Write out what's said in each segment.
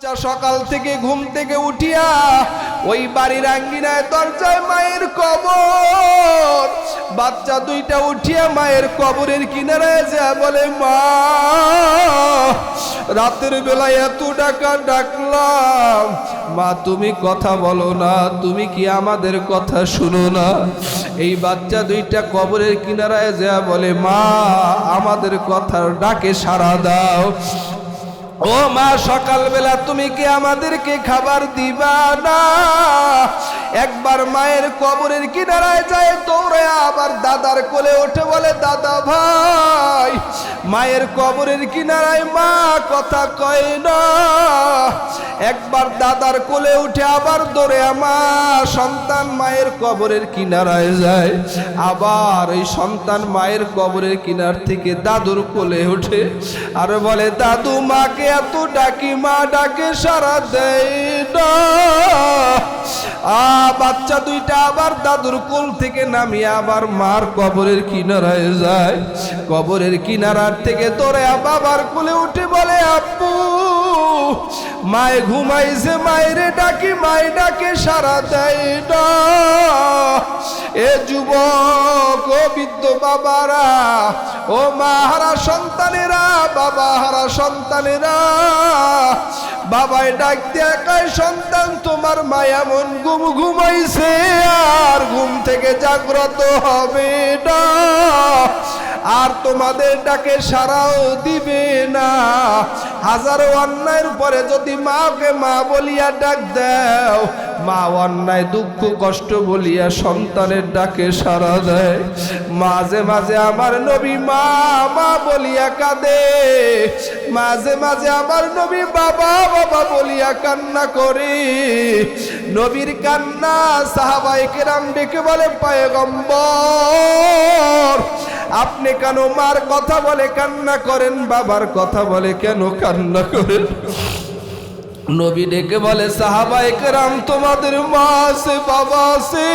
বাচ্চা সকাল থেকে ঘুম থেকে উঠিয়া ওই বাড়ির আঙ্গিনায় দরজায় মায়ের কবর। বাচ্চা দুইটা উঠিয়া মায়ের কবরের কিনারায় যা বলে, মা, রাতের বেলায় এত ডাকা ডাকলাম। মা, তুমি কথা বলো না, তুমি কি আমাদের কথা শুনো না? এই বাচ্চা দুইটা কবরের কিনারায় যা বলে, মা, আমাদের কথার ডাকে সাড়া দাও। ও মা, সকালবেলা তুমি কি আমাদেরকে খাবার দিবা না? একবার মায়ের কবরের কিনারায় যায় দৌড়ে আবার দাদার কোলে ওঠে বলে, দাদা ভাই, মায়ের কবরের কিনারায় মা কথা কয় না। একবার দাদার কোলে উঠে আবার দৌড়ে আমার সন্তান মায়ের কবরের কিনারায় যায়। আবার ওই সন্তান মায়ের কবরের কিনার থেকে দাদুর কোলে ওঠে আর বলে, দাদু, মাকে এত ডাকি, মা ডাকে সারা দেয় না। আ, বাচ্চা দুইটা আবার দাদুর কোল থেকে নামিয়ে আবার মার কবরের কিনারায় যায়। কবরের কিনারার থেকে তোরে বাবার কোলে উঠে বলে আপু মায়ে ঘুমাইছে, মায়ের ডাকি মায়ে ডাকে সারা দেয় না। এ যুবক, ও বৃদ্ধ বাবারা, ও মা হারা সন্তানেরা, বাবা হারা সন্তানেরা বাবাই ডাক দিয়ে কয় সন্তান, তোমার মায়া মন ঘুম ঘুমাইছে, আর ঘুম থেকে জাগ্রত হবে না। আর তোমাদের ডাকে সারাও দিবে না। হাজারো অন্যায়ের পরে যদি মাকে মা বলিয়া ডাক দাও মা অন্যায়, দুঃখ, কষ্ট বলিয়া সন্তানের ডাকে সারা দেয়। মাঝে মাঝে আমার নবী মা মা বলিয়া কাঁদে। মাঝে মাঝে আমার নবী বাবা বাবা বলিয়া কান্না করে। নবীর কান্না সাহাবাই কেরাম ডেকে বলে, পায়গম্বর, আপনি কেন মার কথা বলে কান্না করেন? বাবার কথা বলে কেন কান্না করেন? নবী ডেকে বলে সাহাবাই কেরাম তোমাদের মা আছে, বাবা আছে।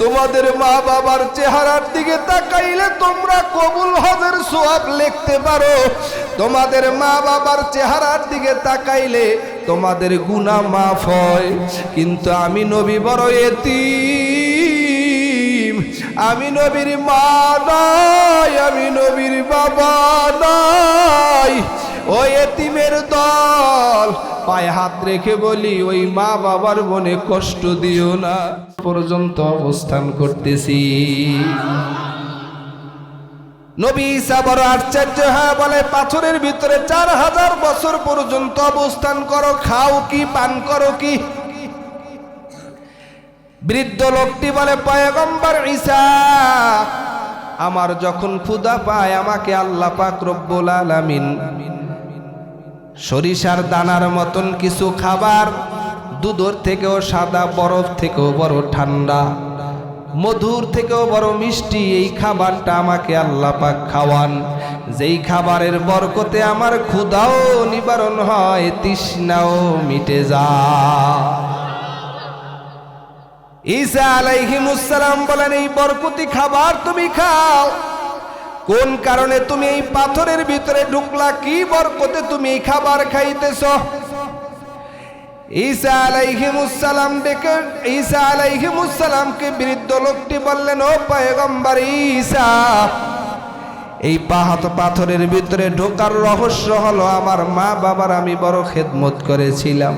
তোমাদের মা বাবার চেহারার দিকে তাকাইলে তোমরা কবুল হজের সোয়াব লিখতে পারো। তোমাদের মা বাবার চেহারার দিকে তাকাইলে তোমাদের গুনাহ মাফ হয়। কিন্তু আমি নবী বড় এতিম। আমি নবীর মা নাই, আমি নবীর বাবা নাই। ওই এতিমের দল পায়ে হাত রেখে বলি, ওই মা বাবার মনে কষ্ট দিও না। পর্যন্ত অবস্থান করতেছি। নবী ঈসা বড় আশ্চর্য হ্যাঁ বলে, পাথরের ভিতরে চার হাজার বছর পর্যন্ত অবস্থান করো, খাও কি, পান করো কি? বৃদ্ধ লোকটি বলে, পয়গম্বর ঈসা, আমার যখন ক্ষুদা পায়, আমাকে আল্লাহ পাক রব্বুল আলামিন সরিষার দানার মতন কিছু খাবার। দুধর থেকেও সাদা, বরফ থেকেও বড় ঠান্ডা। মধুর থেকেও বড় মিষ্টি এই খাবারটা আমাকে আল্লাহ পাক খাওয়ান। যেই খাবারের বরকতে আমার ক্ষুধাও নিবারণ হয়, তৃষ্ণাও মিটে যায়। ঈসা আলাইহিমুসসালাম বলেন, এই বরকতি খাবার তুমি খাও। কোন কারণে তুমি এই পাথরের ভিতরে ঢুকলা? কি বরকতে তুমি খাবার খাইতেছ? ঈসা আলাইহিমুসসালাম ডেকে, ঈসা আলাইহিমুসসালামকে বৃদ্ধ লোকটি বললেন, ও পয়গম্বর ঈসা, এই পাহাত পাথরের ভিতরে ঢোকার রহস্য হলো, আমার মা বাবার আমি বড় খেদমত করেছিলাম।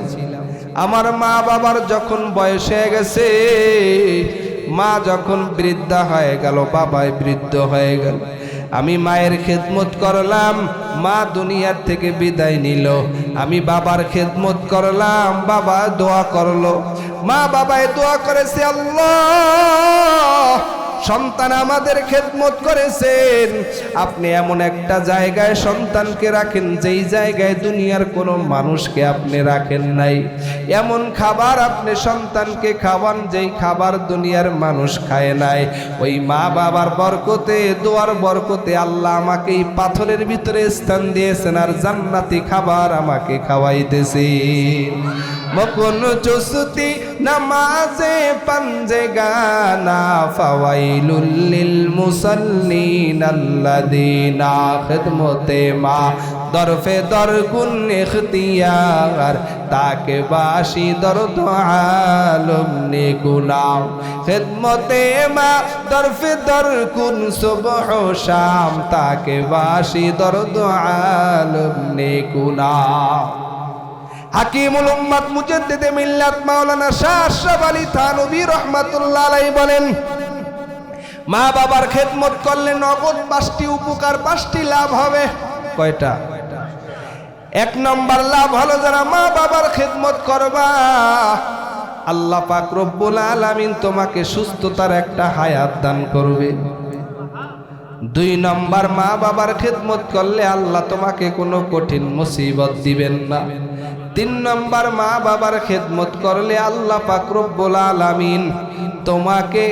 আমার মা বাবার যখন বয়স হয়ে গেছে, মা যখন বৃদ্ধা হয়ে গেল, বাবাই বৃদ্ধ হয়ে গেল। আমি মায়ের খেদমত করলাম, মা দুনিয়ার থেকে বিদায় নিল। আমি বাবার খেদমত করলাম, বাবা দোয়া করল। মা বাবায় দোয়া করেছে, আল্লাহ! সন্তান আমাদের খেদমত করেছেন। আপনি এমন একটা জায়গায় সন্তানকে রাখেন, যেই জায়গায় দুনিয়ার কোনো মানুষকে আপনি রাখেন নাই। এমন খাবার আপনি সন্তানকে খাওয়ান, যেই খাবার দুনিয়ার মানুষ খায় নাই। ওই মা বাবার বরকতে, দোয়ার বরকতে আল্লাহ আমাকে এই পাথরের ভিতরে স্থান দিয়েছেন আর জান্নাতি খাবার আমাকে খাওয়াইতেছেন। মকন চুস্তি নামাজে পাঞ্জে গানা ফাওয়াইলুল লিল মুসাল্লিন আল্লাযিনা খিদমতে মা দরফে দর কুন ইখতিয়ার তাকে বাসি দরদ আলম নে গুনাও খেদমতে মা দরফে দর কুন সুবহ শাম তাকে বাসি দরদ আলম নে গুনাও হাকিমুল উম্মাত মুজাদ্দিদে মিল্লাত মাওলানা শাহ আশরাফ আলী থানভী রাহমাতুল্লাহ আলাইহি বলেন, মা বাবার খেদমত করলে নগদ পাঁচটি উপকার, পাঁচটি লাভ হবে। কয়টা? এক নম্বর লাভ হলো যারা মা বাবার খেদমত করবা, আল্লাহ পাক রব্বুল আলামিন তোমাকে সুস্থতার একটা হায়াত দান করবে। দুই নম্বর মা বাবার খেদমত করলে আল্লাহ তোমাকে কোনো কঠিন মুসিবত দিবেন না। তিন নম্বর মা বাবার খেদমত করলে আল্লাহ পাকরব্বুল আলামিন তোমাকে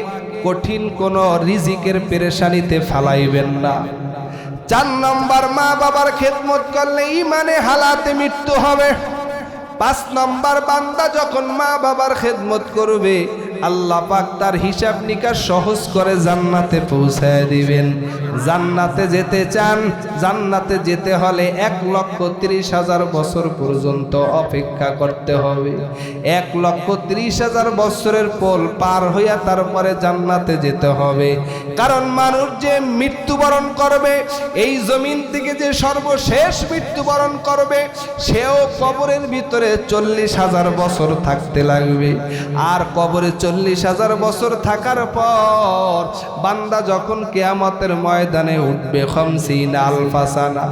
কঠিন কোনো রিজিকের পেরেশানিতে ফালাইবেন না। চার নম্বর মা বাবার খেদমত করলে ইমানে হালাতে মৃত্যু হবে। পাঁচ নম্বর বান্দা যখন মা বাবার খেদমত করবে আল্লাহ পাক তার হিসাব নিকাশ সহজ করে জান্নাতে পৌঁছায় দিবেন। জান্নাতে যেতে চান, জান্নাতে যেতে হলে এক লক্ষ ত্রিশ হাজার বছর পর্যন্ত অপেক্ষা করতে হবে। এক লক্ষ ত্রিশ হাজার বছরের পোল পার হইয়া তারপরে জান্নাতে যেতে হবে। কারণ মানুষ যে মৃত্যুবরণ করবে, এই জমিন থেকে যে সর্বশেষ মৃত্যুবরণ করবে, সেও কবরের ভিতরে চল্লিশ হাজার বছর থাকতে লাগবে। আর কবরে চল্লিশ হাজার বছর থাকার পর বান্দা যখন কেয়ামতের ময়দানে উঠবে, খমসিন আলফাসানা,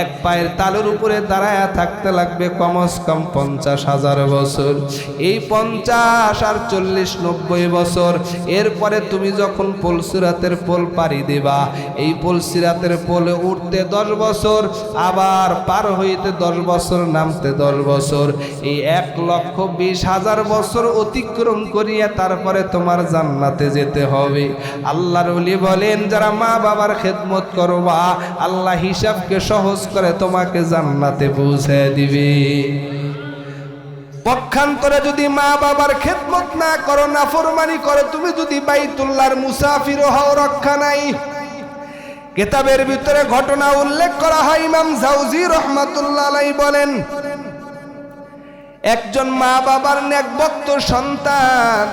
এক পায়ের তালুর উপরে দাঁড়ায় থাকতে লাগবে কমস কম পঞ্চাশ হাজার বছর। এই পঞ্চাশ আর চল্লিশ নব্বই বছর, এরপরে তুমি যখন পলসিরাতের পোল পাড়ি দেবা, এই পলসিরাতের পোলে উঠতে দশ বছর, আবার পার হইতে দশ বছর, নামতে দশ বছর। এই এক লক্ষ বিশ হাজার বছর অতিক্রম করিয়া তারপরে তোমার জান্নাতে যেতে হবে। আল্লাহর ওলি বলেন, যারা মা বাবার খেদমত করবা, আল্লাহ হিসাবকে সহজ করে তোমাকে জান্নাতে পৌঁছে দিবে। পক্ষান্তরে যদি মা বাবার খেদমত না করো না ফরমানি করো, তুমি যদি বাইতুল্লাহর মুসাফির হও, রক্ষা নাই। কেতাবের ভিতরে ঘটনা উল্লেখ করা হয়, ইমাম জাউজি রহমাতুল্লাহ বলেন, একজন মা বাবার নেকবক্ত সন্তান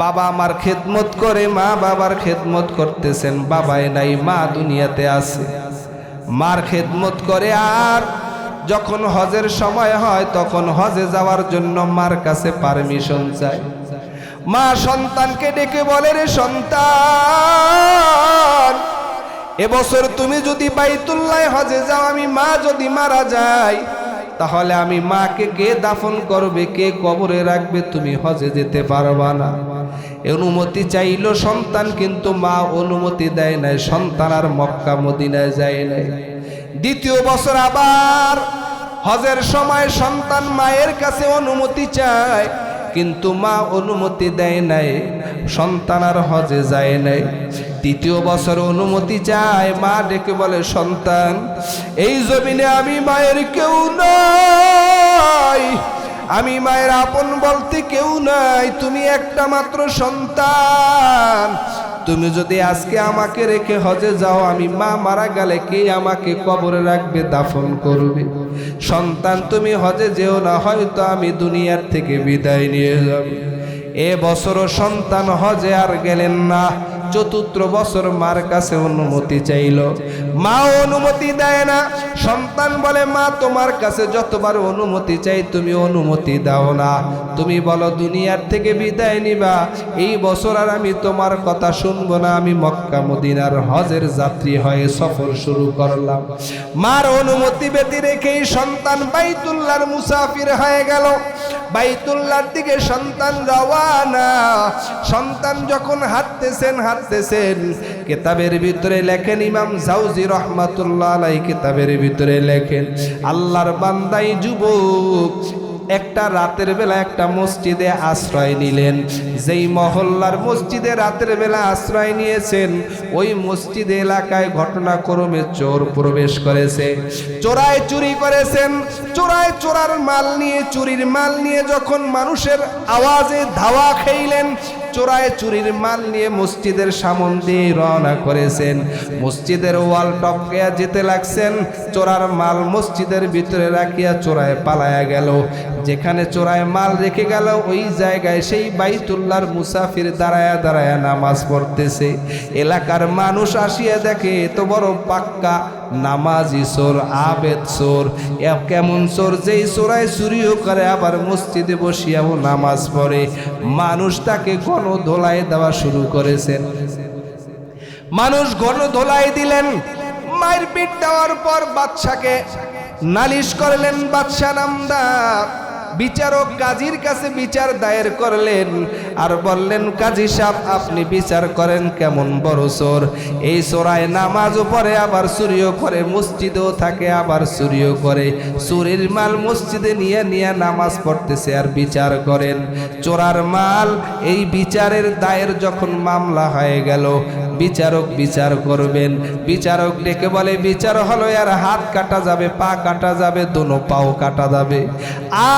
বাবা আমার খেদমত করে, মা বাবার খেদমত করতেছেন, বাবাই নাই, মা দুনিয়াতে আছে। মার খেদমত করে আর যখন হজের সময় হয়, তখন হজে যাওয়ার জন্য মার কাছে পারমিশন চায় মা সন্তানকে ডেকে বলে, রে সন্তান, এবছর তুমি যদি বাইতুল্লাহ হজে যাও, আমি মা যদি মারা যাই, তাহলে আমি মাকে কে দাফন করবে, কে কবরে রাখবে, তুমি হজে যেতে পারবা না। অনুমতি চাইলো সন্তান, কিন্তু মা অনুমতি দেয় নাই। সন্তান আর মক্কা, মদিনায় যায় নাই। দ্বিতীয় বছর আবার হজের সময় সন্তান মায়ের কাছে অনুমতি চায়, কিন্তু মা অনুমতি দেয় নাই। সন্তান আর হজে যায় নাই। তৃতীয় বছর অনুমতি চায়, মা ডেকে বলে, সন্তান, এই জমিনে আমি মায়ের কেউ নাই। আমি মায়ের আপন বলতে কেউ নাই। তুমি একটা মাত্র সন্তান। তুমি যদি আজকে আমাকে রেখে হজে যাও, আমি মা মারা গেলে কে আমাকে কবরে রাখবে, দাফন করবে? সন্তান, তুমি হজে যেও না, হয়তো আমি দুনিয়ার থেকে বিদায় নিয়ে যাব। এ বছরও সন্তান হজে আর গেলেন না। চতুর্থ বছর মার কাছে অনুমতি চাইল। মা অনুমতি দেয় না। সন্তান বলে, মা, তোমার কাছে যতবার অনুমতি চাই, তুমি অনুমতি দাও না। তুমি বলো, দুনিয়ার থেকে বিদায় নিবা। এই বছর আর আমি তোমার কথা শুনব না। আমি মক্কা, মদিনার হজের যাত্রী হয়ে সফর শুরু করলাম। মার অনুমতি ব্যতি রেখেই সন্তান বাইতুল্লার মুসাফির হয়ে গেল। বাইতুল্লার দিকে সন্তান রওয়ানা। সন্তান যখন হাঁটতেছেন হাঁটতেছেন, কেতাবের ভিতরে লেখেন ইমাম জাউজি রহমাতুল্লাহ আলাই কেতাবের ভিতরে লেখেন, আল্লাহর বান্দাই যুবক একটা রাতের বেলা একটা মসজিদে আশ্রয় নিলেন। যেই মহল্লার মসজিদে রাতের বেলা আশ্রয় নিয়েছেন, ওই মসজিদ এলাকায় ঘটনাক্রমে চোর প্রবেশ করেছে। চোরায় চুরি করেছেন চোরায় চোরার মাল নিয়ে, চুরির মাল নিয়ে যখন মানুষের আওয়াজে ধাওয়া খেইলেন চোরায় চুরির মাল নিয়ে মসজিদের সামন দিয়ে রওনা করেছেন। মসজিদের ওয়াল টপকে যেতে লাগছেন, চোরার মাল মসজিদের ভিতরে রাখিয়া চোরায় পালায়া গেল। যেখানে চোরায় মাল রেখে গেল, ওই জায়গায় সেই বাইতুল্লার মুসাফির দাঁড়ায়া দাঁড়ায়া নামাজ পড়তেছে। এলাকার মানুষ আসিয়া দেখে, এত বড় পাক্কা নামাজি চোর, আবেদ সোর কেমন সোর যেই চোরায় চুরিও করে আবার মসজিদে বসিয়াও নামাজ পড়ে। মানুষ তাকে ঘন ধোলাই দেওয়া শুরু করেছেন মানুষ ঘন ধোলাই দিলেন মায়ের পিঠ দেওয়ার পর বাচ্চাকে নালিশ করলেন বাচ্চা নামদার। বিচারক কাজীর কাছে বিচার দায়ের করলেন আর বললেন, কাজী সাহেব, আপনি বিচার করেন কেমন বড় চোর। এই চোরায় নামাজও পড়ে আবার চুরিও করে, মসজিদেও থাকে আবার চুরিও করে। চুরির মাল মসজিদে নিয়ে নিয়ে নামাজ পড়তেছে আর বিচার করেন। চোরার মাল এই বিচারের দায়ের যখন মামলা হয়ে গেল বিচারক বিচার করবেন। বিচারক ডেকে বলে, বিচার হলো আর হাত কাটা যাবে, পা কাটা যাবে, দোনো পাও কাটা যাবে।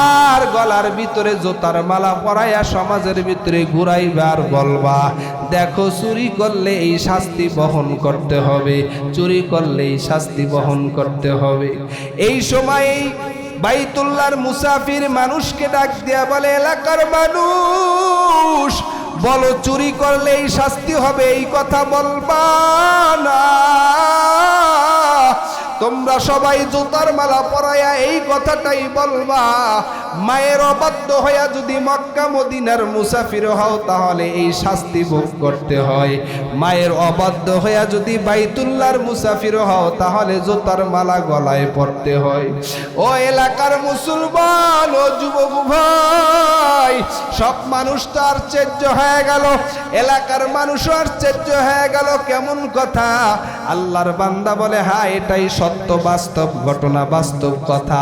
আর গলার ভিতরে জোতার মালা পরাইয়া সমাজের ভিতরে ঘুরাইবার বলবা, দেখো, চুরি করলে এই শাস্তি বহন করতে হবে, চুরি করলে এই শাস্তি বহন করতে হবে। এই সময় বাইতুল্লার মুসাফির মানুষকে ডাক দিয়া বলে, এলাকার মানুষ বলো, চুরি করলেই শাস্তি হবে, এই কথা বলবা না। তোমরা সবাই জুতার মালা পরাইয়া এই কথাটাই বলবা। মায়ের অবাধ্য হইয়া যদি মক্কা, মদিনার মুসাফির হও, তাহলে এই শাস্তি ভোগ করতে হয়। মায়ের অবাধ্য হইয়া যদি বাইতুল্লার মুসাফির হও, তাহলে জোতার মালা গলায় পড়তে হয়। ও এলাকার মুসলমান ও যুবক ভাই, সব মানুষ তো আশ্চর্য হয়ে গেল। এলাকার মানুষও আশ্চর্য হয়ে গেল। কেমন কথা? আল্লাহর বান্দা বলে হ্যাঁ এটাই সত্য, বাস্তব ঘটনা, বাস্তব কথা।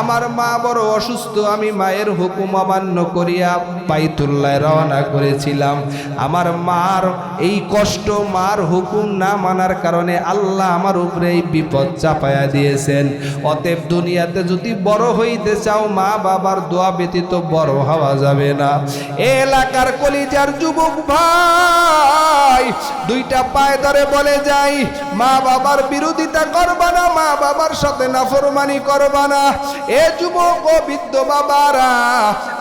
আমার মা বড় অসুস্থ আমি মায়ের হুকুম অমান্য করিয়া বাইতুল্লায় রওনা করেছিলাম। আমার মার এই কষ্ট, মার হুকুম না মানার কারণে আল্লাহ আমার উপরে এই বিপদ চাপায়া দিয়েছেন। অতএব দুনিয়াতে যদি বড় হইতে চাও, মা বাবার দোয়া ব্যতীত বড় হওয়া যাবে না। এলাকার কলিজার যুবক ভাই, দুইটা পায়ে ধরে বলে যাই, মা বাবার বিরোধিতা করবা না, মা বাবার সাথে নাফরমানি করবা না। এ যুবক ও বৃদ্ধ বাবারা,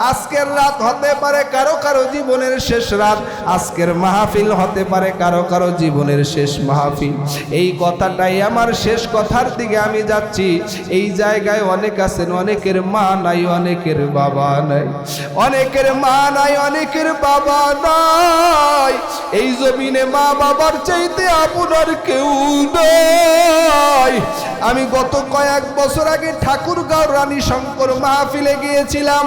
আজকের রাত হতে পারে কারও কারও জীবনের শেষ রাত, আজকের মাহফিল হতে পারে কারও কারও জীবনের শেষ মাহফিল। এই কথাটাই আমার শেষ কথার দিকে আমি যাচ্ছি। এই জায়গায় অনেক আছেন, অনেকের মা নাই, অনেকের বাবা নাই। অনেকের মা নাই, অনেকের বাবা নাই। এই জমিনে মা বাবার চাইতে আপনার কেউ নাই। আমি গত কয়েক বছর আগে ঠাকুরগাঁও রানী শঙ্কর মাহফিলে গিয়েছিলাম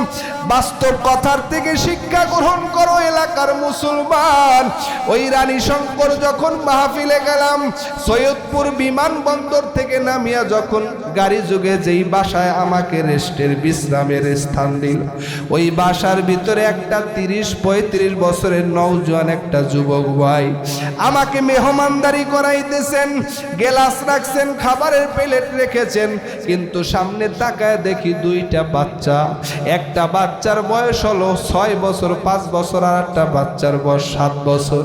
বাস্তব কথার থেকে শিক্ষা গ্রহণ করো এলাকার মুসলমান। ওই রানী শঙ্কর যখন মাহফিলে গেলাম, সৈয়দপুর বিমানবন্দর থেকে নামিয়া যখন গাড়ি যুগে যেই বাসায় আমাকে রেস্টের বিশ্রামের স্থান দিল, ওই বাসার ভিতরে একটা তিরিশ পঁয়ত্রিশ বছরের নৌজওয়ান একটা যুবক ভাই আমাকে মেহমানদারি করাইতেছেন, গেলাস রাখছেন, খাবারের প্লেট রেখেছেন, কিন্তু সামনে তাকায় দেখি দুইটা বাচ্চা, একটা বাচ্চার বয়স হলো ছয় বছর, পাঁচ বছর আর একটা বাচ্চার বয়স সাত বছর।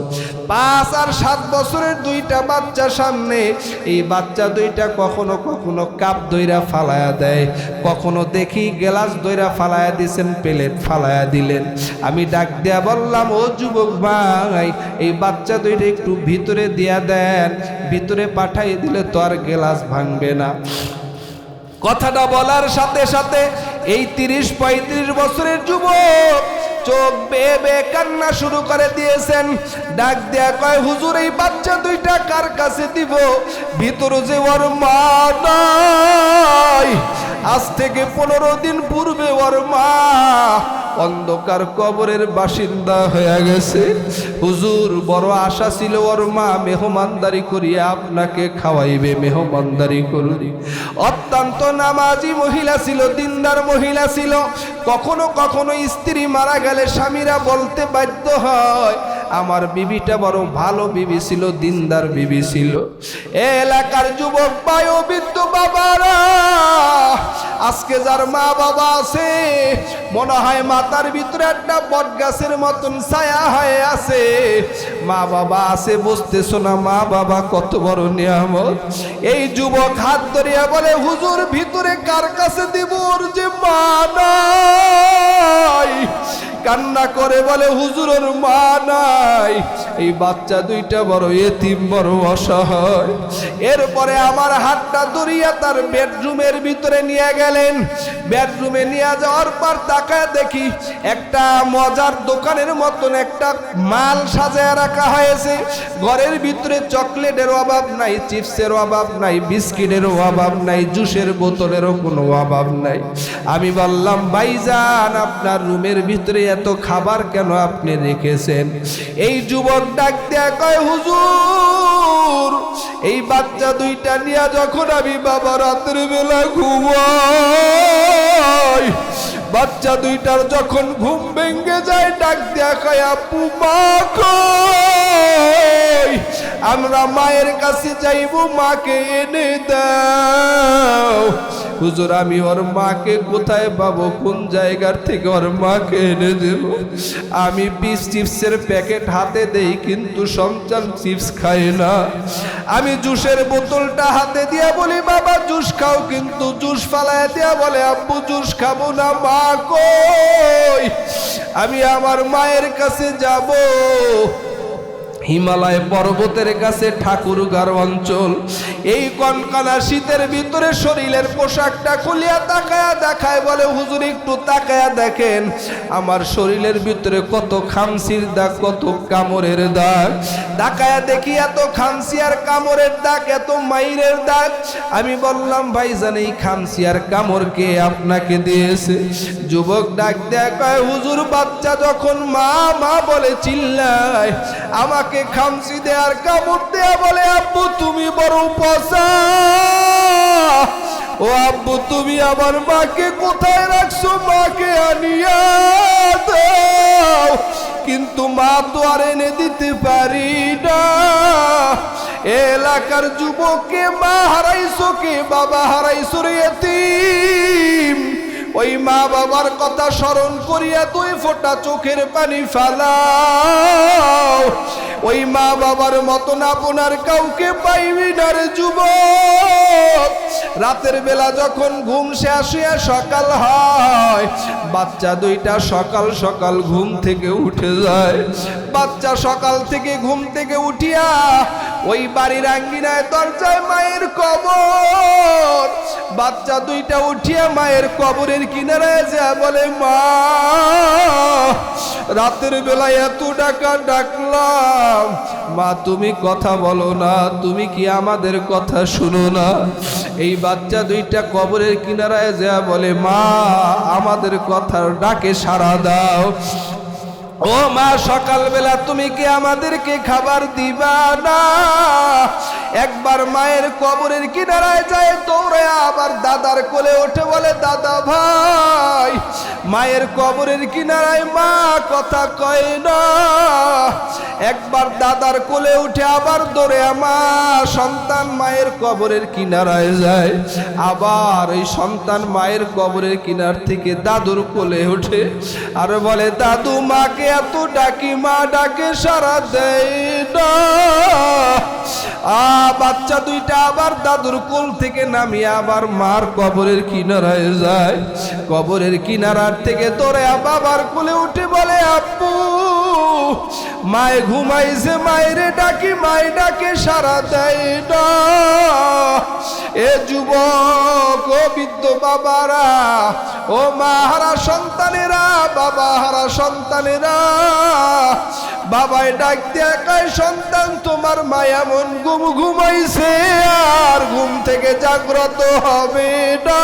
পাঁচ আর সাত বছরের দুইটা বাচ্চা সামনে এই বাচ্চা দুইটা কখনো কখনো কাপ দইরা ফালায়া দেয়। কখনো দেখি গেলাস দইরা ফালায়া দিছেন, প্লেট ফালায়া দিলেন। আমি ডাক দেয়া বললাম, ও যুবক ভাই, এই বাচ্চা দুইটা একটু ভিতরে দিয়া দেন, ভিতরে পাঠাই দিলে তো আর গেলাস ভাঙবে না। কথাটা বলার সাথে সাথে এই তিরিশ পঁয়ত্রিশ বছরের যুবক চোখ বেয়ে কান্না শুরু করে দিয়েছেন। ডাক দেয়া কয়, হুজুর, এই বাচ্চা দুইটা কার কাছে দিব? ভিতরে যে ওর মা আজ থেকে পনেরো দিন পূর্বে ওর মা অন্ধকার কবরের বাসিন্দা হয়ে গেছে। হুজুর, বড় আশা ছিল ওর মা মেহমানদারি করিয়া আপনাকে খাওয়াইবে, মেহমানদারি করুন। অত্যন্ত নামাজি মহিলা ছিল, দিনদার মহিলা ছিল। কখনো কখনো স্ত্রী মারা গেলে স্বামীরা বলতে বাধ্য হয় আমার বিবিটা বড় ভালো বিবি ছিল, দিনদার বিবি ছিল। এলাকার যুবক বায়ু বিদ্যু বাবারা, আজকে যার মা বাবা আছে, মনে হয় মাথার ভিতরে একটা বট গাছের মতন ছায়া হয়ে আছে। মা বাবা আছে বুঝতেছো না, মা বাবা কত বড় নিয়ামত। এই যুবক হাত ধরিয়া বলে, হুজুর, ভিতরে কার কাছে দিব যে মা কান্না করে বলে, হুজুরের মা নাই। এই বাচ্চা দুইটা বড়, এতিম বড় অসহায়। এরপরে আমার হাতটা ধরিয়া তার বেডরুমের ভিতরে নিয়ে গেলেন। বেডরুমে নিয়ে যাওয়ার পর তাকায় দেখি একটা মজার দোকানের মতন একটা মাল সাজায় রাখা হয়েছে। ঘরের ভিতরে চকলেটের অভাব নাই, চিপসের অভাব নাই, বিস্কিটের অভাব নাই, জুসের বোতলেরও কোনো অভাব নাই। আমি বললাম, ভাইজান, আপনার রুমের ভিতরে এত খাবার কেন আপনি রেখেছেন? এই যুবক ডাক দেয়া কয়, হুজুর, এই বাচ্চা দুইটা নিয়ে যখন আমি বাবা রাতের বেলা ঘুমাই, বাচ্চা দুইটার যখন ঘুম ভেঙে যায়, ডাক কয়, আপু, মা আমরা মায়ের কাছে যাইব, মাকে এনে দাও। হুজুর, আমি ওর মাকে কোথায় পাবো? কোন জায়গার থেকে ওর মাকে এনে দেব? আমি পিস চিপসের প্যাকেট হাতে দেই, কিন্তু সন্তান চিপস খায় না। আমি জুসের বোতলটা হাতে দিয়া বলি, বাবা, জুস খাও। কিন্তু জুস ফালায় দিয়া বলে, আব্বু, জুস খাব না, মা কই? আমি আমার মায়ের কাছে যাব। হিমালয় পর্বতের কাছে ঠাকুরগার অঞ্চল। এই কনকানা শীতের ভিতরে শরীরের পোশাকটা খুলিয়া তাকায়া দেখায় বলে, হুজুর, একটু তাকায়া দেখেন। আমার শরীরের ভিতরে কত খামসির দাগ, কত কামড়ের দাগ। তাকায়া দেখি এত খামসি আর কামড়ের দাগ, এত মাইরের দাগ। আমি বললাম, ভাইজান, এই খামসি আর কামড় কে আপনাকে দিয়েছে? যুবক ডাক দেয় কয় হুজুর, বাচ্চা যখন মা মা বলে চিল্লায়, আমাকে খামসি দেয়ার কামড় দেয়া বলে, আব্বু, তুমি বড় পচা। ও আব্বু, তুমি আমার মাকে কোথায় রাখছো? মাকে আনিয়া কিন্তু মা তো আর এনে দিতে পারি না। এলাকার যুবককে মা হারাইছো কে? বাবা হারাইছো রে ওই মা বাবার কথা স্মরণ করিয়া তুই ফোটা চোখের পানি ফালাও। ওই মা বাবার মতন আপনার কাউকে পাইবি না রে যুবক। রাতের বেলা যখন ঘুম শেষ হইয়া সকাল হয়, বাচ্চা দুইটা সকাল সকাল ঘুম থেকে উঠে যায়। বাচ্চা সকাল থেকে ঘুম থেকে উঠিয়া ওই বাড়ির আঙ্গিনায় দরজায় মায়ের কবর। বাচ্চা দুইটা উঠিয়া মায়ের কবরের কিনারায় যা বলে, মা, রাতের বেলায় এত ডাকা ডাকলাম। মা, তুমি কথা বলো না, তুমি কি আমাদের কথা শুনো না? এই বাচ্চা দুইটা কবরের কিনারায় যা বলে, মা, আমাদের কথার ডাকে সাড়া দাও। ও মা, সকালবেলা তুমি কি আমাদেরকে খাবার দিবা না? একবার মায়ের কবরের কিনারায় যায় দৌড়ে আবার দাদার কোলে ওঠে বলে, দাদা ভাই, মায়ের কবরের কিনারায় মা কথা কয় না। একবার দাদার কোলে উঠে আবার দৌড়ে আমার সন্তান মায়ের কবরের কিনারায় যায়। আবার ওই সন্তান মায়ের কবরের কিনার থেকে দাদুর কোলে ওঠে আর বলে, দাদু, মাকে এত ডাকি, মা ডাকে সারা দেয় আ, বাচ্চা দুইটা আবার দাদুর কোল থেকে নামিয়ে আবার মার কবরের কিনারায় যায়। কবরের কিনারার থেকে তোরে বাবার কোলে উঠে বলে, আপু, মায়ে ঘুমাইছে, মায়ের ডাকি, মায় ডাকে সারা দেয় এ যুবক, ও বৃদ্ধ বাবারা, ও মা হারা সন্তানেরা, বাবা হারা সন্তানেরা বাবাই ডাক কয়, সন্তান, তোমার মায়া মন ঘুম ঘুমাইছে, আর ঘুম থেকে জাগ্রত হবে না।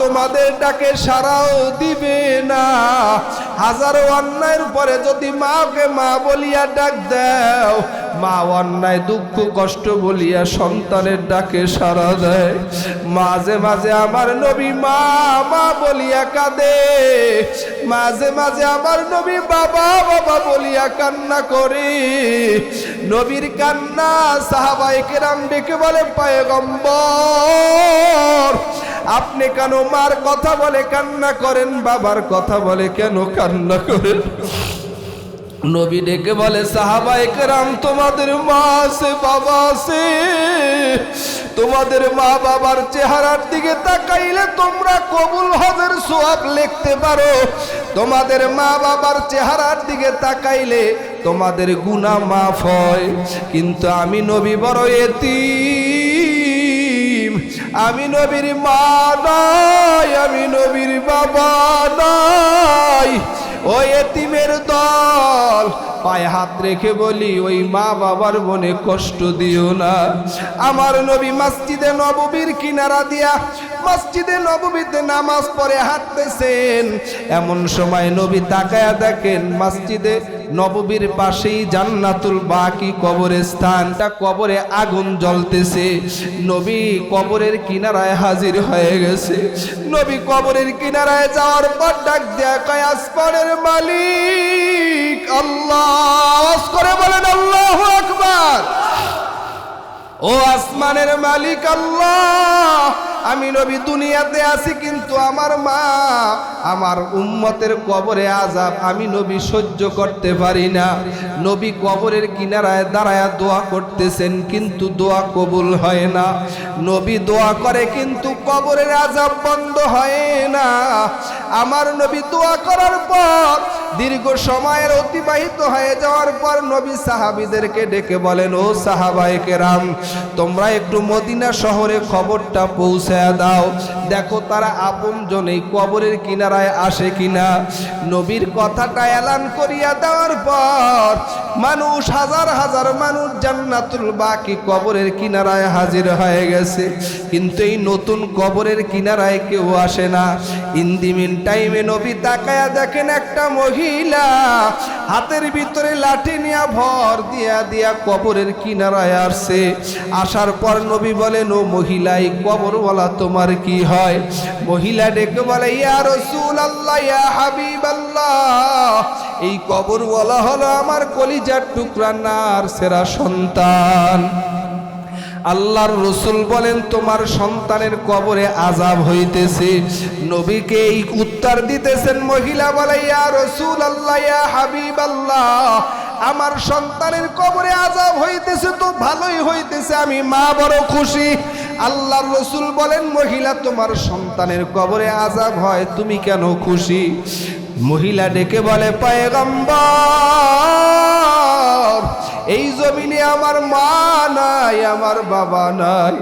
তোমাদের ডাকে সারাও দিবে না। হাজারো অন্যায়ের পরে যদি মাকে মা বলিয়া ডাক দাও, মা অন্যায়, দুঃখ, কষ্ট বলিয়া সন্তানের ডাকে সারা দেয়। মাঝে মাঝে আমার নবী মা মা বলিয়া কাঁদে। মাঝে মাঝে আমার নবী বাবা বাবা বলিয়া কান্না করে। নবীর কান্না সাহাবাই কেরাম ডেকে বলে, পায়গম্বর, আপনি কেন মার কথা বলে কান্না করেন, বাবার কথা বলে কেন কান্না করেন? নবী ডেকে বলে সাহাবাই কেরাম তোমাদের মা আছে, বাবা আছে। তোমাদের মা বাবার চেহারার দিকে তাকাইলে তোমরা কবুল হজের সোয়াব লিখতে পারো। তোমাদের মা বাবার চেহারার দিকে তাকাইলে তোমাদের গুনাহ মাফ হয়। কিন্তু আমি নবী বড় এতিম। আমি নবীর মা নাই আমি নবীর বাবা নাই ওই এতিমের দল পায়ে হাত রেখে বলি, ওই মা বাবার মনে কষ্ট দিও না। আমার নবী মসজিদে নববীর কিনারা দিয়া মসজিদে নববীতে নামাজ পড়ে হাঁটতেছেন। এমন সময় নবী তাকায়া দেখেন মসজিদে নববীর পাশেই জান্নাতুল বাকি কবরের স্থানটা কবরে আগুন জ্বলতেছে। নবী কবরের কিনারায় হাজির হয়ে গেছে। নবী কবরের কিনারায় যাওয়ার পর ডাক দেয়া কয়, আসমানের মালিক আল্লাহ। আওয়াজ করে বলেন আল্লাহ আকবার। ও আসমানের মালিক আল্লাহ। আমি নবী দুনিয়াতে আছি, কিন্তু আমার মা আমার উম্মতের কবরে আজাব আমি নবী সহ্য করতে পারি না। নবী কবরের কিনারায় দাঁড়ায় দোয়া করতেছেন, কিন্তু দোয়া কবুল হয় না। নবী দোয়া করে, কিন্তু কবরের আজাব বন্ধ হয় না। আমার নবী দোয়া করার পর, দীর্ঘ সময়ের অতিবাহিত হয়ে যাওয়ার পর নবী সাহাবিদেরকে ডেকে বলেন, ও সাহাবায়ে রাম তোমরা একটু মদিনা শহরে খবরটা পৌঁছায় দাও। দেখো তারা আপনজন এই কবরের কিনারায় আসে কিনা। নবীর কথাটা এলান করিয়া দেওয়ার পর মানুষ, হাজার হাজার মানুষ জান্নাতুল বাকি কবরের কিনারায় হাজির হয়ে গেছে। কিন্তু এই নতুন কবরের কিনারায় কেউ আসে না। ইন্দিমিন টাইমে নবী তাকায়া দেখেন একটা মহিলা হাতের ভিতরে লাঠি নিয়া ভর দিয়া দিয়া কবরের কিনারায় আসছে। আসার পর নবী বলেন, ও মহিলা, এই কবরওয়ালা তোমার কি হয়? মহিলা ডেকে বলে, ইয়া রসুল আল্লাহ ইয়া হাবিব এই কবরওয়ালা হলো আমার কলিজার টুকরা নার সেরা সন্তান। আল্লাহর রসুল বলেন, তোমার সন্তানের কবরে আজাব হইতেছে। নবীকে এই উত্তর দিতেছেন মহিলা বলে, ইয়া রসুল আল্লাহ ইয়া হাবিব আল্লাহ আমার সন্তানের কবরে আজাব হইতেছে তো ভালোই হইতেছে, আমি মা বড় খুশি। আল্লাহ রসুল বলেন, মহিলা, তোমার সন্তানের কবরে আজাব হয়, তুমি কেন খুশি? মহিলা ডেকে বলে, পায়গম্বর, এই জমিনে আমার মা নাই, আমার বাবা নাই।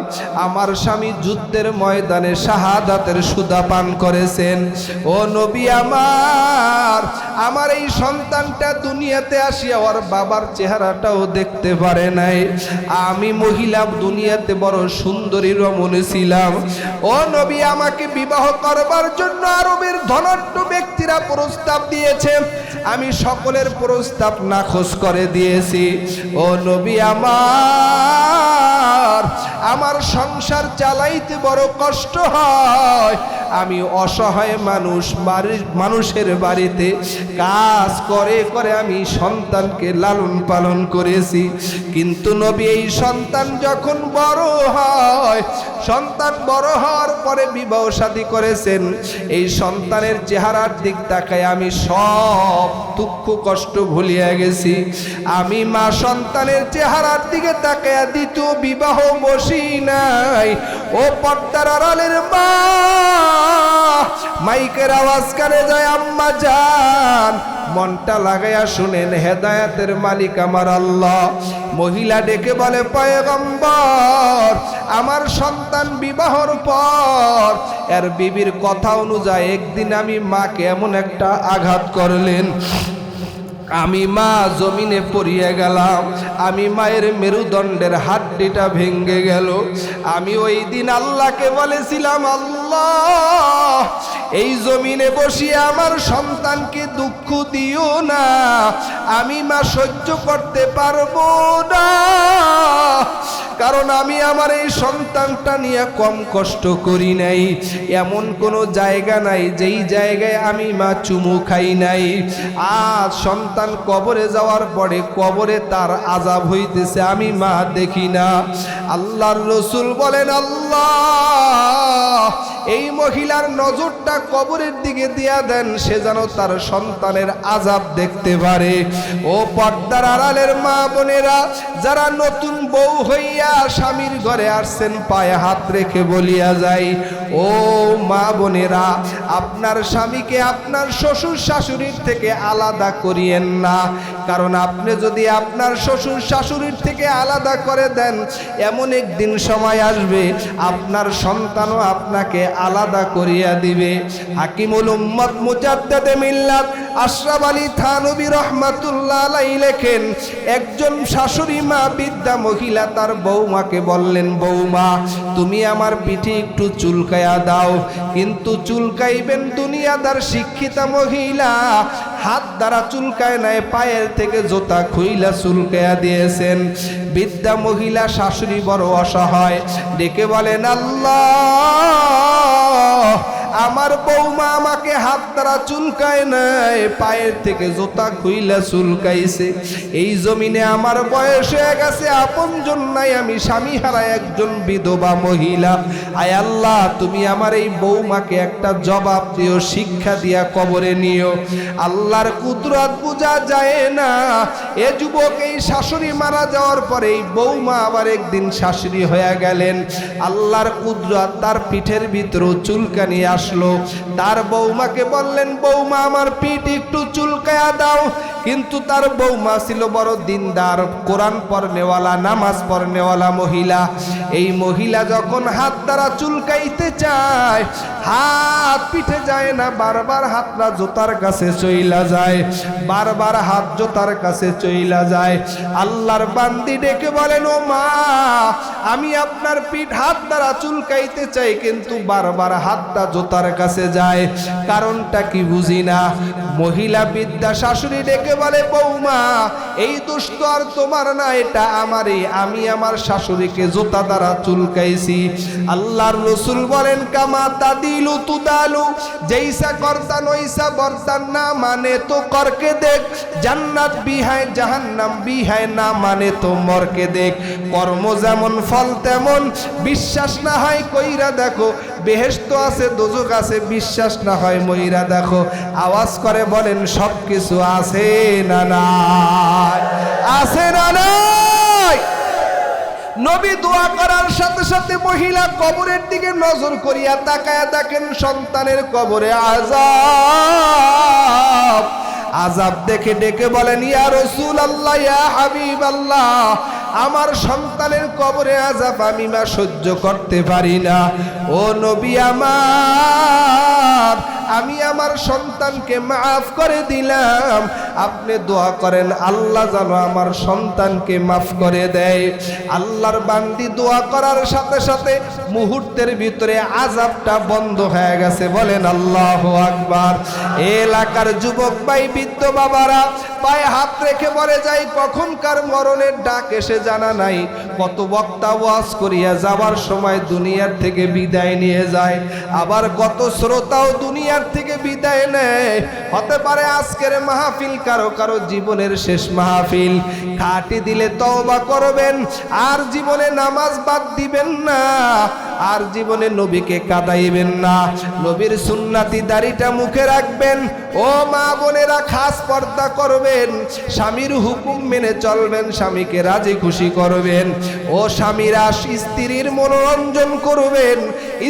আমার স্বামী যুদ্ধের ময়দানে শাহাদাতের সুদা পান করেছেন। ও নবী আমার আমার এই সন্তানটা দুনিয়াতে আসিয়া ওর বাবার চেহারাটাও দেখতে পারে নাই। আমি মহিলা, দুনিয়াতে বড় সুন্দরী রমণী ছিলাম। ও নবী, আমাকে বিবাহ করবার জন্য আরবের ধনাঢ্য ব্যক্তিরা প্রস্তাব দিয়েছে। আমি সকলের প্রস্তাব নাখোশ করে দিয়েছি। ও নবী আমার আমার আমার সংসার চালাইতে বড় কষ্ট হয়। আমি অসহায় মানুষ বাড়ির মানুষের বাড়িতে কাজ করে করে আমি সন্তানকে লালন পালন করেছি। কিন্তু নবী, এই সন্তান যখন বড় হয়, সন্তান বড় হওয়ার পরে বিবাহ শাদী করেছেন। এই সন্তানের চেহারার দিক তাকায় আমি সব দুঃখ, কষ্ট ভুলিয়া গেছি। আমি মা সন্তানের চেহারার দিকে তাকায়া দ্বিতীয় বিবাহ বসি নাই। ও পর্দার আড়ালের মা, মাইকের আওয়াজ কানে যায়, আম্মা যান। মনটা লাগাইয়া শুনেন, হেদায়াতের মালিক আমার আল্লাহ। মহিলা ডেকে বলে, পয়গম্বর, আমার সন্তান বিবাহর পর এর বিবির কথা অনুযায়ী একদিন আমি মাকে এমন একটা আঘাত করলেন। আমি মা জমিনে পড়িয়ে গেলাম। আমি মায়ের মেরুদণ্ডের হাড্ডিটা ভেঙ্গে গেল। আমি ওই দিন আল্লাহকে বলেছিলাম, আল্লাহ এই জমিনে বসিয়ে আমার সন্তানকে দুঃখ দিও না, আমি মা সহ্য করতে পারব না। কারণ আমি আমার এই সন্তানটা নিয়ে কম কষ্ট করি নাই, এমন কোনো জায়গা নাই যেই জায়গায় আমি মা চুমু খাই নাই। আজ সন্তান কবরে যাওয়ার পরে কবরে তার আজাব হইতেছে, আমি মা দেখি না। আল্লাহর রসুল বলেন, আল্লাহ এই মহিলার নজরটা কবরের দিকে দিয়া দেন, সে যেন তার সন্তানের আজাব দেখতে পারে। ও পর্দার আড়ালের মা বোনেরা, যারা নতুন বউ হইয়া স্বামীর ঘরে আসছেন, পায়ে হাত রেখে বলিয়া যায়, ও মা বোনেরা, আপনার স্বামীকে আপনার শ্বশুর শাশুড়ির থেকে আলাদা করিয়েন না। কারণ আপনি যদি আপনার শ্বশুর শাশুড়ির থেকে আলাদা করে দেন, এমন একদিন সময় আসবে, আপনার সন্তানও আপনাকে আলাদা করিয়া দিবে। হাকিমুল উম্মত মুজাদ্দাদে মিল্লাত আশরাফ আলী থানবী রহমাতুল্লাহ আলাই লেখেন, একজন শাশুড়ি মা বিদ্যা মহিলা তার বৌমাকে বললেন বৌমা তুমি আমার পিঠে একটু চুলকায়া দাও। কিন্তু চুলকাইবেন দুনিয়াদার শিক্ষিতা মহিলা। হাত দ্বারা চুলকায় নাই, পায়ের থেকে জোতা খুইলা চুলকায়া দিয়েছেন। বিদ্যা মহিলা শাশুড়ি বড় অসহায়, ডেকে বলেন, আল্লাহ, আমার বৌমা আমাকে হাত দ্বারা চুলকায় নাই, পায়ের থেকে জোতা খুইলা চুলকাইছে। এই জমিনে আমার বয়স হয়ে গেছে, আপন নাই, আমি স্বামী হারা একজন বিধবা মহিলা। আয় আল্লাহ, তুমি আমার এই বৌমাকে একটা জবাব দিও, শিক্ষা দিয়া কবরে নিও। আল্লাহর কুদরত বোঝা যায় না, এ যুবক, এই শাশুড়ি মারা যাওয়ার পরে এই বৌমা আবার একদিন শাশুড়ি হয়ে গেলেন। আল্লাহর কুদরত তার পিঠের ভিতর চুলকানি আসলো। তার বৌমাকে বললেন, বৌমা, আমার পিঠ একটু চুলকায়া দাও। কিন্তু তার বৌমা ছিল বড় দিনদার, কোরআন পড়নেওয়ালা, নামাজ পড়নেওয়ালা মহিলা। এই মহিলা যখন হাত দ্বারা চুলকাইতে চায়, হাত পিঠে যায় না, বারবার হাতটা জোতার কাছে চইলা যায়, বারবার হাত জোতার কাছে চইলা যায়। আল্লাহর বান্দি ডেকে বলেন, ও মা, আমি আপনার পিঠ হাত দ্বারা চুলকাইতে চাই, কিন্তু বারবার হাতটা জোতার কাছে যায়। কারণটা কি বুঝি না? মহিলা বিদ্যা শাশুড়ি ডেকে বলে, বৌমা, এই দুষ্ট আর তোমার না, এটা আমারই। আমি আমার শাশুড়িকে জোতা দ্বারা চুলকাইছি। আল্লাহর রসুল বলেন, কামা তাদিলু তুদালু, যেইসা কর্তান ওইসা বর্তান না মানে তো করকে দেখ। জান্নাত বিহায়, জাহান্নাম বিহায়, না মানে তো মরকে দেখ। কর্ম যেমন ফল তেমন, বিশ্বাস না হয় কইরা দেখো। বেহেস্ত আছে, দোজক আছে, বিশ্বাস না হয় ময়রা দেখো, আওয়াজ করে বলেন সব কিছু আছে না নাই? আছে না নাই? নবী দোয়া করার সাথে সাথে মহিলা কবরের দিকে নজর করিয়া তাকায়া দেখেন, সন্তানের কবরে আজাব আজাব দেখে ডেকে বলেন, ইয়া রসুল আল্লাহ ইয়া হাবিব আল্লাহ আমার সন্তানের কবরে আজাব আমি মা সহ্য করতে পারি না। ও নবী আমার আমি আমার সন্তানকে মাফ করে দিলাম। আপনি দোয়া করেন, আল্লাহ যেন আমার সন্তানকে মাফ করে দেয়। আল্লাহর বান্দি দোয়া করার সাথে সাথে মুহূর্তের ভিতরে আজাবটা বন্ধ হয়ে গেছে। বলেন, আল্লাহ আকবার। এলাকার যুবক ভাই, বৃদ্ধ বাবারা, পায়ে হাত রেখে মরে যাই কখনকার মরণের ডাক এসে জানা নাই। কত বক্তা ওয়াজ করিয়া যাবার সময় দুনিয়ার থেকে বিদায় নিয়ে যায়। আবার কত শ্রোতাও দুনিয়ার থেকে বিদায় নেয়। হতে পারে আজকের মাহফিল কারও কারও জীবনের শেষ মাহফিল। খাটি দিলে তওবা করবেন, আর জীবনে নামাজ বাদ দিবেন না। আর জীবনে নবীকে কাদাইবেন না। নবীর সুন্নাতি দাড়িটা মুখে রাখবেন। ও মা বোনেরা, খাস পর্দা করবেন। স্বামীর হুকুম মেনে চলবেন, স্বামীকে রাজি খুশি করবেন। ও স্বামীরা স্ত্রীর মনোরঞ্জন করবেন,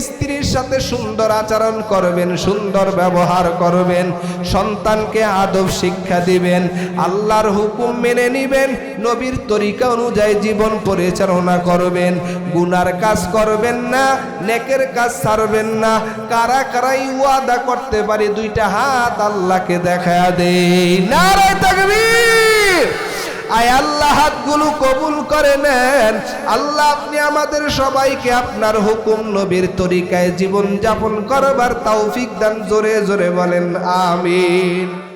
স্ত্রীর সাথে সুন্দর আচরণ করবেন, সুন্দর ব্যবহার করবেন, সন্তানকে আদব শিক্ষা দিবেন, আল্লাহর হুকুম মেনে নিবেন, নবীর তরিকা অনুযায়ী জীবন পরিচালনা করবেন, গুনার কাজ করবেন না, নেকের কাজ ছাড়বেন না। কারা কারাই ওয়াদা করতে পারি, দুইটা হাত আল্লাহকে দেখা দেই। নারায় আয় আল্লাহ, হাতগুলো কবুল করে নেন। আল্লাহ, আপনি আমাদের সবাইকে আপনার হুকুম নবীর তরিকায় জীবন যাপন করবার তৌফিক দান, জোরে জোরে বলেন, আমিন।